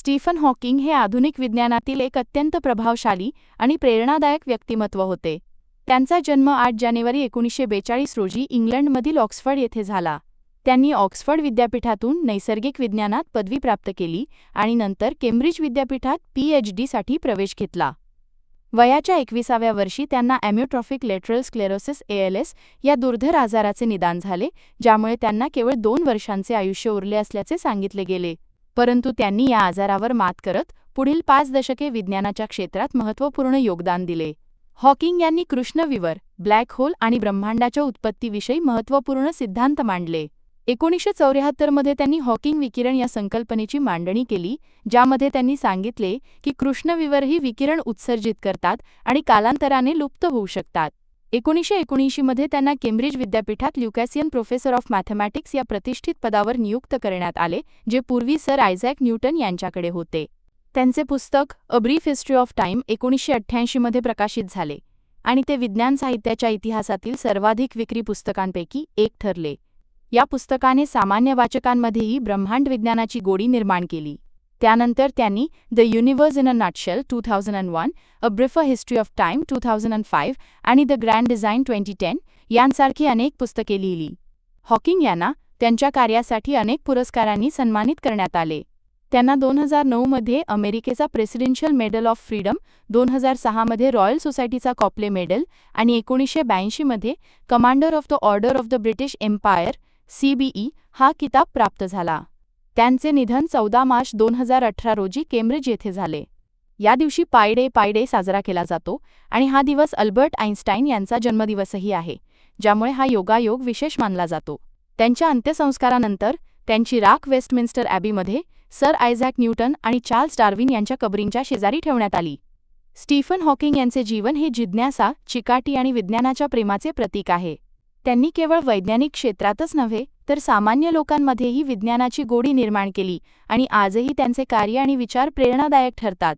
Stephen Hawking हे आधुनिक विज्ञानातील एक अत्यंत प्रभावशाली आणि प्रेरणादायक व्यक्तिमत्व होते. त्यांचा जन्म आठ जानेवारी एकोणीसशे बेचाळीस रोजी इंग्लंडमधील ऑक्सफर्ड येथे झाला. त्यांनी ऑक्सफर्ड विद्यापीठातून नैसर्गिक विज्ञानात पदवी प्राप्त केली आणि नंतर केम्ब्रिज विद्यापीठात पीएच डीसाठी प्रवेश घेतला. वयाच्या एकविसाव्या वर्षी त्यांना ॲम्युट्रॉफिक लेटरल स्क्लेरोसिस एएलएस या दुर्धर आजाराचे निदान झाले ज्यामुळे त्यांना केवळ दोन वर्षांचे आयुष्य उरले असल्याचे सांगितले गेले. परंतु त्यांनी या आजारावर मात करत पुढील पाच दशके विज्ञानाच्या क्षेत्रात महत्त्वपूर्ण योगदान दिले. हॉकिंग यांनी कृष्णविवर ब्लॅक होल आणि ब्रह्मांडाच्या उत्पत्तीविषयी महत्त्वपूर्ण सिद्धांत मांडले. एकोणीसशे चौऱ्याहत्तरमध्ये त्यांनी हॉकिंग विकिरण या संकल्पनेची मांडणी केली ज्यामध्ये त्यांनी सांगितले की कृष्णविवर ही विकिरण उत्सर्जित करतात आणि कालांतराने लुप्त होऊ शकतात. एकोणीसशे एकोणऐंशीमध्ये त्यांना केम्ब्रिज विद्यापीठात ल्युकॅसियन प्रोफेसर ऑफ मॅथमॅटिक्स या प्रतिष्ठित पदावर नियुक्त करण्यात आले जे पूर्वी सर आयझॅक न्यूटन यांच्याकडे होते. त्यांचे पुस्तक a brief history of time एकोणीसशे अठ्ठ्याऐंशीमध्ये प्रकाशित झाले आणि ते विज्ञान साहित्याच्या इतिहासातील सर्वाधिक विक्री पुस्तकांपैकी एक ठरले. या पुस्तकाने सामान्य वाचकांमध्येही ब्रह्मांड विज्ञानाची गोडी निर्माण केली. त्यानंतर त्यांनी the universe in a nutshell two thousand and one a brief a history of time two thousand and five आणि the grand design twenty ten यांसारखी अनेक पुस्तके लिहिली. हॉकिंग यांना त्यांच्या कार्यासाठी अनेक पुरस्कारांनी सन्मानित करण्यात आले. त्यांना दोन हजार नऊमध्ये अमेरिकेचा प्रेसिडेन्शियल मेडल ऑफ फ्रीडम दोन हजार सहामध्ये रॉयल सोसायटीचा कॉपले मेडल आणि एकोणीसशे ब्याऐंशीमध्ये commander of the order of the British Empire CBE हा किताब प्राप्त झाला. त्यांचे निधन चौदा मार्च दोन हजार अठरा रोजी केम्ब्रिज येथे झाले. या दिवशी पायडे पायडे साजरा केला जातो आणि हा दिवस अल्बर्ट आइन्स्टाईन यांचा जन्मदिवसही आहे ज्यामुळे हा योगायोग विशेष मानला जातो. त्यांच्या अंत्यसंस्कारानंतर त्यांची राख वेस्टमिन्स्टर ॲबीमध्ये सर आयझॅक न्यूटन आणि चार्ल्स डार्विन यांच्या कबरींच्या शेजारी ठेवण्यात आली. स्टीफन हॉकिंग यांचे जीवन हे जिज्ञासा चिकाटी आणि विज्ञानाच्या प्रेमाचे प्रतीक आहे. त्यांनी केवळ वैज्ञानिक क्षेत्रातच नव्हे तर सामान्य लोकांमध्येही विज्ञानाची गोडी निर्माण केली आणि आजही त्यांचे कार्य आणि विचार प्रेरणादायक ठरतात.